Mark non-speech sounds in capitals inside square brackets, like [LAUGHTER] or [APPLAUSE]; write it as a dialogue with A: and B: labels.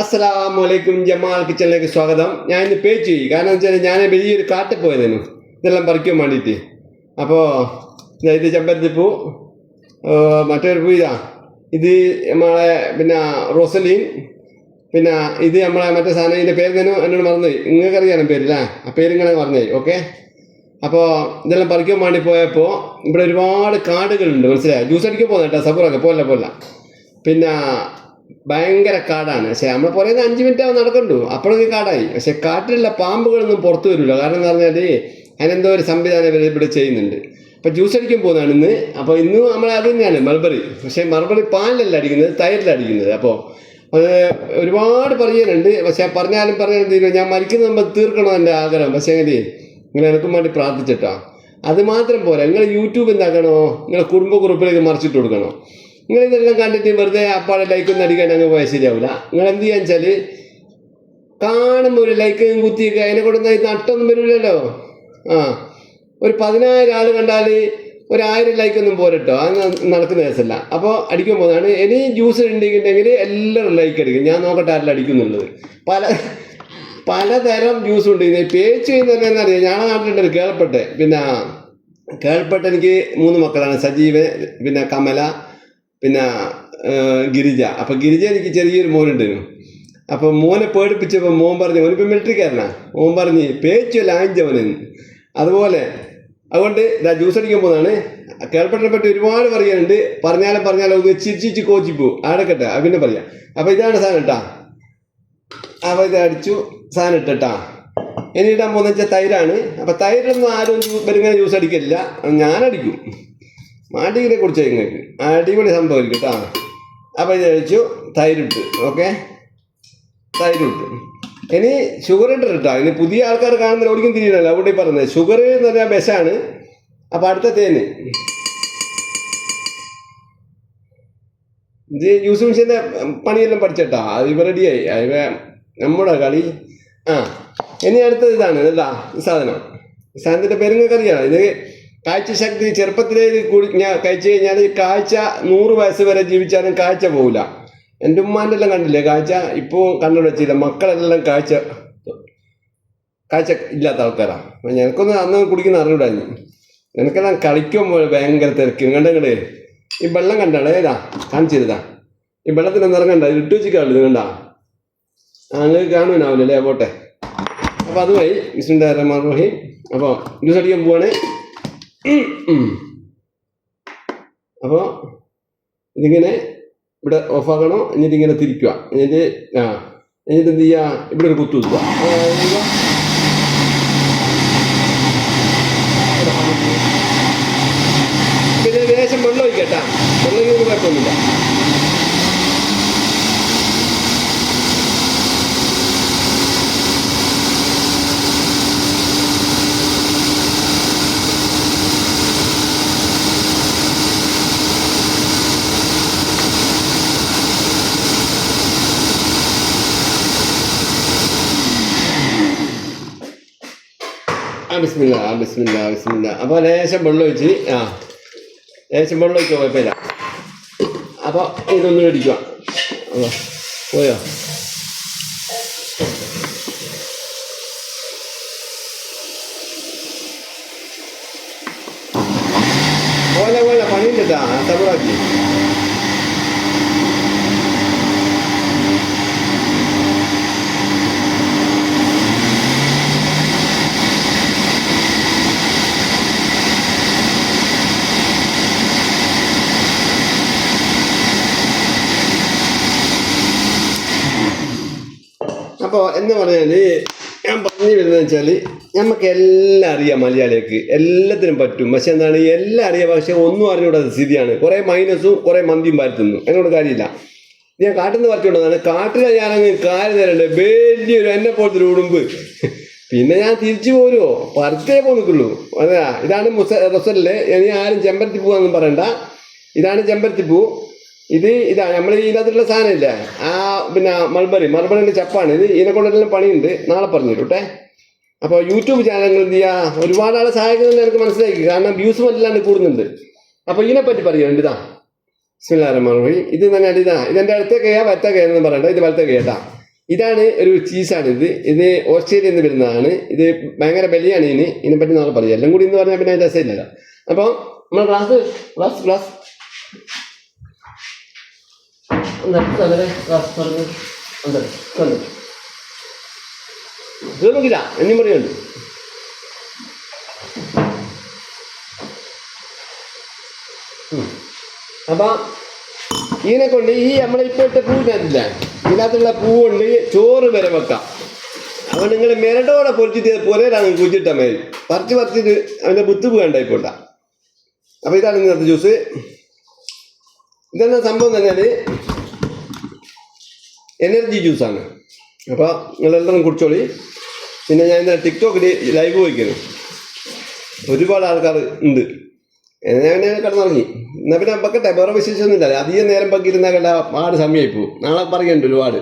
A: അസ്സലാമലൈക്കും ജമാൽ കിച്ചണിലേക്ക് സ്വാഗതം. ഞാൻ ഇന്ന് പേ ചെയ്യും കാരണം വെച്ചാൽ ഞാൻ വലിയൊരു കാട്ടിൽ പോയതിനു. ഇതെല്ലാം പറിക്കാൻ വേണ്ടിയിട്ട് അപ്പോൾ ഇത് ചെമ്പരത്തി പൂ. മറ്റൊരു പൂ ഇതാ. ഇത് നമ്മളെ പിന്നെ റോസലീൻ. പിന്നെ ഇത് നമ്മളെ മറ്റേ സാധനം ഇതിന്റെ പേര് തന്നെ എന്നോട് മറന്നുപോയി നിങ്ങൾക്ക് അറിയാനും പേരില്ല ആ പേര് ഇങ്ങനെ മറന്നുപോയി ഓക്കെ? അപ്പോൾ ഇതെല്ലാം പറിക്കാൻ വേണ്ടി പോയപ്പോൾ ഇവിടെ ഒരുപാട് കാടുകളുണ്ട്. മനസ്സിലായോ? ജ്യൂസ് അടിക്കാൻ പോകുന്ന കേട്ടോ. സബൂറൊക്കെ പോലെ പോലെ പിന്നെ ഭയങ്കര കാടാണ്. പക്ഷെ നമ്മൾ പറയുന്ന അഞ്ച് മിനിറ്റ് ആവും നടക്കണ്ടു. അപ്പോഴൊക്കെ കാടായി. പക്ഷെ കാട്ടിലുള്ള പാമ്പുകളൊന്നും പുറത്തു വരില്ല. കാരണം എന്ന് പറഞ്ഞാൽ അതിനെന്തോ ഒരു സംവിധാനം ഇവർ ഇവിടെ ചെയ്യുന്നുണ്ട്. അപ്പം ജ്യൂസ് അടിക്കാൻ പോകുന്നതാണ് ഇന്ന്. അപ്പോൾ ഇന്ന് നമ്മൾ അത് തന്നെയാണ് മൾബറി. പക്ഷേ മൾബറി പാലിലല്ല അടിക്കുന്നത് തൈരിലാണ് അടിക്കുന്നത്. അപ്പോൾ അത് ഒരുപാട് പറയാനുണ്ട് പക്ഷേ പറഞ്ഞാലും പറഞ്ഞാലും ഞാൻ മരിക്കുന്ന മുമ്പ് തീർക്കണം എന്റെ ആഗ്രഹം. പക്ഷേ എങ്ങനെ നിങ്ങൾ എനിക്കും വേണ്ടി പ്രാർത്ഥിച്ചിട്ടാ. അത് മാത്രം പോരാ. നിങ്ങൾ യൂട്യൂബ് എന്താക്കണോ? നിങ്ങളെ കുടുംബ കുറിപ്പിലേക്ക് മറിച്ചിട്ട് കൊടുക്കണോ? നിങ്ങൾ ഇതെല്ലാം കണ്ടിട്ട് വെറുതെ അപ്പാടെ ലൈക്കൊന്നും അടിക്കാൻ അങ്ങ് പോയാൽ ശരിയാവില്ല നിങ്ങൾ എന്ത് ചെയ്യാന്ന് വെച്ചാൽ കാണുമ്പോൾ ഒരു ലൈക്ക് കുത്തിയൊക്കെ അതിനെ കൊണ്ട് നട്ടൊന്നും വരില്ലല്ലോ ആ ഒരു പതിനായിരം ആൾ കണ്ടാൽ ആയിരം ലൈക്കൊന്നും പോരട്ടോ അത് നടക്കുന്ന കേസല്ല അപ്പോൾ അടിക്കാൻ പോകുന്നതാണ്. ഇനി ജ്യൂസ് ഉണ്ടെങ്കിൽ എല്ലാവരും ലൈക്ക് അടിക്കും ഞാൻ നോക്കട്ടെ ആരെല്ലാം അടിക്കുന്നുള്ളത് പല പലതരം ജ്യൂസ് ഉണ്ട്. ഇത് പേച്ച് ചെയ്യുന്നതന്നെ അറിയാം. ഞാൻ നാട്ടിലുണ്ട് ഒരു കേൾപ്പെട്ടെ. പിന്നെ കേൾപ്പെട്ട എനിക്ക് മൂന്ന് മക്കളാണ്. സജീവ് പിന്നെ കമല പിന്നെ ഗിരിജ. അപ്പം ഗിരിജ എനിക്ക് ചെറിയൊരു മോനുണ്ടായിരുന്നു അപ്പം മോനെ പേടിപ്പിച്ചപ്പോൾ മോൻ പറഞ്ഞു മോനിപ്പോൾ മിലിറ്ററിക്കാരനാ? മോൻ പറഞ്ഞ് പേച്ചു ലാഞ്ചവനെന്ന് അതുപോലെ അതുകൊണ്ട് ഇതാ ജ്യൂസ് അടിക്കാൻ പോകുന്നതാണ് കേൾപ്പെട്ടതിനെ പറ്റി ഒരുപാട് പറയാനുണ്ട്. പറഞ്ഞാലും പറഞ്ഞാലും ഒന്ന് ചിരിച്ചിച്ച് കോച്ചിപ്പോ. ആടക്കട്ടെ അത് പിന്നെ പറയാം. അപ്പം ഇതാണ് സാധനം ഇട്ടാ അപ്പോൾ ഇത് അടിച്ചു. സാധനം ഇട്ടാ ഇനി ഇടാൻ പോകുന്ന വെച്ചാൽ തൈരാണ്. അപ്പം തൈരൊന്നും ആരും ഇവരിങ്ങനെ ജ്യൂസ് അടിക്കില്ല ഞാൻ മാട്ടിനെ കുറിച്ച് നിങ്ങൾക്ക് അടിപൊളി സംഭവം കേട്ടോ. അപ്പോൾ ഇത് കഴിച്ചു. തൈരിട്ട് ഓക്കെ? തൈരിട്ട് ഇനി ഷുഗർ ഇട്ടിട്ട് കേട്ടോ. ഇനി പുതിയ ആൾക്കാർ കാണുന്ന ഒരിക്കലും തിരിയണല്ലോ അവിടെ പറഞ്ഞത് ഷുഗർ എന്ന് പറഞ്ഞാൽ വിഷമാണ് അപ്പോൾ അടുത്ത തേന്. ഇത് യൂസ് മിഷീന്റെ പണിയെല്ലാം പഠിച്ചേട്ടാ ഇവ റെഡിയായി അത് നമ്മുടെ കളി. ആ ഇനി അടുത്തത് ഇതാണ്. ഇതാ സാധനം. സാധനത്തിന്റെ പേര് നിങ്ങൾക്ക് അറിയാം ഇത് കാഴ്ച ശക്തി ചെറുപ്പത്തിലേ കൂടി ഞാൻ കഴിച്ചു കഴിഞ്ഞാൽ കാഴ്ച നൂറ് വയസ്സ് വരെ ജീവിച്ചാലും കാഴ്ച പോകില്ല എന്റെ ഉമ്മാന്റെ എല്ലാം കണ്ടില്ലേ കാഴ്ച? ഇപ്പോൾ കണ്ണു വെച്ചില്ല. മക്കളെല്ലാം കാഴ്ച കാഴ്ച ഇല്ലാത്ത ആൾക്കാരാണ് അപ്പം ഞങ്ങൾക്കൊന്നും അന്ന് കുടിക്കുന്ന അറിവിടായി എനിക്കെല്ലാം കളിക്കുമ്പോൾ ഭയങ്കര തിരക്ക്. കണ്ടെങ്കിലേ ഈ വെള്ളം കണ്ടാളേ ഏതാ കാണിച്ചിരുതാ ഈ വെള്ളത്തിന് നിറം കണ്ട? വെച്ച് വെച്ചിട്ടുള്ളത് കണ്ടാ അങ്ങനെ കാണുവാനാവില്ലല്ലേ പോട്ടെ. അപ്പോൾ അതുമായി വിഷ്ണുന്റെ റഹ്മാൻ അപ്പോൾ ജ്യൂസ് അടിക്കാൻ പോവാണ്. [CLEARS THROAT] അപ്പോൾ ഇതിങ്ങനെ ഇവിടെ ഓഫാക്കണോ എന്നിട്ട് ഇങ്ങനെ തിരിക്കുക. എന്നിട്ട് ആ എന്നിട്ട് എന്ത് ചെയ്യുക ഇവിടെ ഒരു കുത്തു കുത്തുക. പിന്നെ ലേശം വെള്ളം ഒഴിക്കട്ടാ. വെള്ളം കുഴപ്പമൊന്നുമില്ല. ആ ബിസ്മില്ല ആ ബിസ്മില്ല ബിസ്മില്ല. അപ്പോൾ ലേശം വെള്ളം ഒഴിച്ച് ആ ലേശം വെള്ളം ഒഴിക്കുക കുഴപ്പമില്ല. അപ്പോൾ ഇതൊന്നും ഇടിക്കുക പോയോ? പോലെ പോലെ പണിയുണ്ട് തമിഴാക്കി. അപ്പോൾ എന്ന് പറഞ്ഞാൽ ഞാൻ പറഞ്ഞു വരുന്നത് വെച്ചാൽ നമുക്ക് എല്ലാം അറിയാം മലയാളികൾക്ക്. എല്ലാത്തിനും പറ്റും. പക്ഷെ എന്താണ് എല്ലാം അറിയാം പക്ഷെ ഒന്നും അറിഞ്ഞുകൂടാത്ത സ്ഥിതിയാണ്. കുറേ മൈനസും കുറേ മന്തിയും പരത്തുന്നു. എന്നോട് കാര്യമില്ല. ഞാൻ കാട്ടിൽ നിന്ന് പറിച്ചുകൊണ്ടതാണ്. കാട്ടിലെ ഞാനങ്ങ് കാര്യം തരണ്ട് വലിയൊരു എന്നെ പോലത്തെ ഒരു ഉടുമ്പ്. പിന്നെ ഞാൻ തിരിച്ചു പോരുമോ പറിച്ചേ പോ നിൽക്കുള്ളൂ അതാ ഇതാണ് മുസ റസലിലെ ഇനി ആരും ചെമ്പരത്തി പൂവെന്നും പറയണ്ട. ഇതാണ് ചെമ്പരത്തി പൂ ഇത് ഇതാ നമ്മൾ ഇതിനകത്തുള്ള സാധനമില്ല? ആ പിന്നെ മൾബറി മൾബറിന്റെ ചപ്പാണ്. ഇത് ഇതിനെ കൊണ്ടെല്ലാം പണിയുണ്ട്. നാളെ പറഞ്ഞു കേട്ടെ അപ്പോൾ യൂട്യൂബ് ചാനലുകൾ എന്ത് ചെയ്യുക ഒരുപാട് ആളെ സഹായിക്കുന്നുണ്ട് എനിക്ക് മനസ്സിലാക്കി കാരണം വ്യൂസ് മറ്റല്ലാണ്ട് കൂടുന്നുണ്ട്. അപ്പോൾ ഇതിനെപ്പറ്റി പറയുന്നുണ്ട് ഇതാ സ്മില്ലാരമാറി ഇത് തന്നെ ഇതാ. ഇതെന്റെ അടുത്ത കയ്യാ വലത്തെ കയ്യാന്ന് പറയണ്ട. ഇത് വലത്തെ കേട്ടാ ഇതാണ് ഒരു ചീസാണ് ഇത്. ഇത് ഓസ്ട്രേലിയയിൽ നിന്ന് വരുന്നതാണ്. ഇത് ഭയങ്കര ബലിയാണ് ഇതിന് ഇതിനെപ്പറ്റി നാളെ പറയാം. എല്ലാം കൂടി എന്ന് പറഞ്ഞാൽ പിന്നെ രസമില്ലല്ലോ. അപ്പോൾ നമ്മൾ ഗ്ലാസ് ഉണ്ട് തന്നു തീർന്നില്ല എന്നും പറയുന്നുണ്ട് അപ്പൊ ഇതിനെ കൊണ്ട് ഈ നമ്മളെ ഇപ്പോഴത്തെ പൂവിനകത്തില്ല. ഇതിനകത്തുള്ള പൂ കൊണ്ട് ചോറ് വരെ വെക്കാം. അപ്പൊ നിങ്ങൾ മിരടോടെ പൊരിച്ചിട്ട് പുരയിലാണ് കുഴിച്ചിട്ട മേൽ പറിച്ച് പറിച്ചിട്ട് അതിന്റെ ബുത്ത് പോകണ്ട ഇപ്പോൾ അപ്പൊ ഇതാണ് ഇന്നത്തെ ജ്യൂസ്. ഇതെന്ന സംഭവം എന്ന് പറഞ്ഞാൽ എനർജി ജ്യൂസാണ് അപ്പോൾ നിങ്ങളെല്ലാം കുടിച്ചോളി. പിന്നെ ഞാൻ ഇന്നലെ ടിക്ടോക്കിൽ ലൈവ് പോയിക്കുന്നു ഒരുപാട് ആൾക്കാർ ഉണ്ട്. ഞാൻ കിടന്നിറങ്ങി. എന്നാൽ പിന്നെ വെക്കട്ടെ വേറെ വിശേഷമൊന്നുമില്ല അധികം നേരം പക്കിയിരുന്നാൽ കണ്ട പാട് സമയമായി പോകും. നാളെ പറയുന്നുണ്ട് ഒരുപാട്.